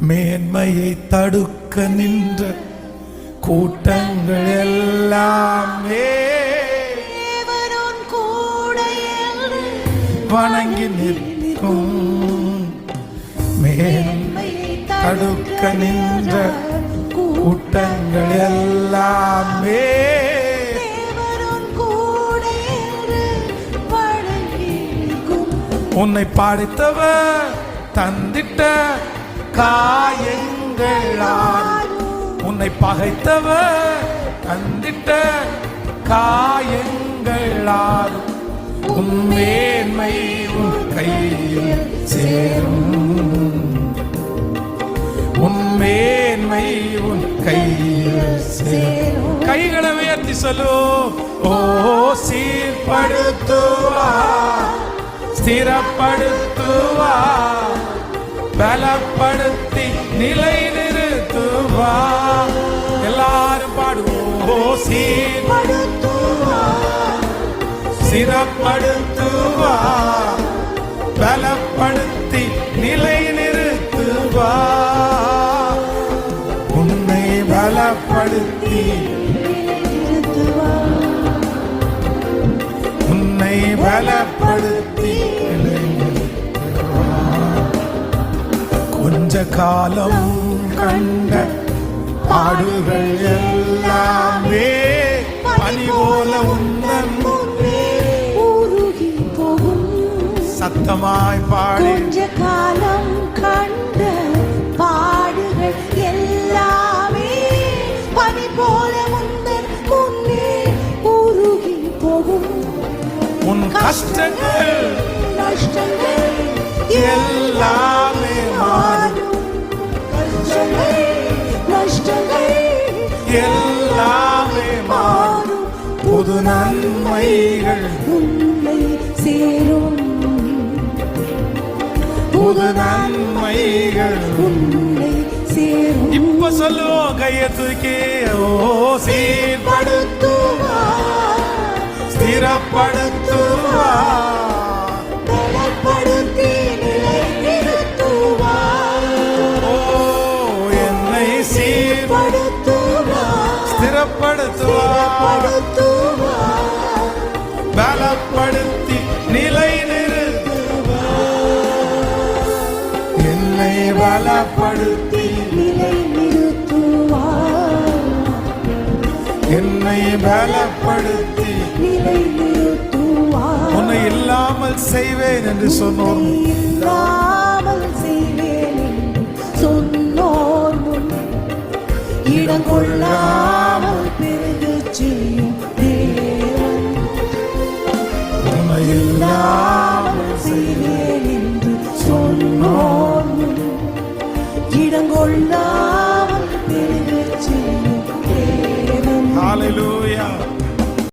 மேன்மையை தடுக்க நின்ற கூட்டங்கள் எல்லாமே வணங்கி நிற்கும் மேன்மை உம்மையை தடுக்க நின்ற கூட்டங்கள் எல்லாமே. உன்னை பாடித்தவர் தந்திட்ட காயங்களால் உன்னை பகைத்தவர் தந்திட்ட காயங்களால் உன் மேன்மை உன் கையில் சேரும். உன் மேன்மை உன் கையில் சேரும். கைகளை உயர்த்தி சொல்லு. ஓ சீர்படுத்துவா. ஸ்திரப்படுத்துவா. பலப்படுத்தி நிலை நிறுத்துவா எல்லாரும் பாடுவோம். சீர்படுத்துவா. சிறப்படுத்துவா. பலப்படுத்தி நிலை நிறுத்துவா உன்னை பலப்படுத்தி. உன்னை பலப்படுத்தி கொஞ்ச காலம் கண்ட பாடுகள் எல்லாமே பனி போல உந்தன் போகும். சத்தமாய் பாடி கொஞ்ச காலம் கண்ட பாடுகள் எல்லாமே பனி போல முந்தன் முன்னே உருகி போகும். உன் கஷ்டங்கள் நஷ்டங்கள் எல்லாமே மாறும் எல்லாமே மாறும். புது நன்மைகள். உன்னை சேரும். புது நன்மைகள். உன்னை சேரும். இப்ப சொல்லுவோம் கைய தூக்கி ஓ சீர்படுத்துவா. ஸ்திரப்படுத்துவா. பலப்படுத்தி நிலை நிறுத்துவார். ஓ என்னை சீர் படுத்துவார். ஸ்திரப்படுத்துவா படுத்துவார். பலப்படுத்தி நிலை நிறுத்துவா என்னை பலப்படுத்தி நிலை நிறுத்துவார். என்னை பலப்படுத்தி நிலை நிறுத்துவார். உன்னை இல்லாமல் செய்வேன் என்று சொன்னோம் இல்லாமல் செய்வேன் என்று சொன்னோர் முன் இடம் உன்னை இல்லாமல் இல்லாமல் செய்வேன் என்று சொன்னோர் முன் இடம் கொள்ளாமல் பெருகச் செய்யும் தேவன். ஹalleluya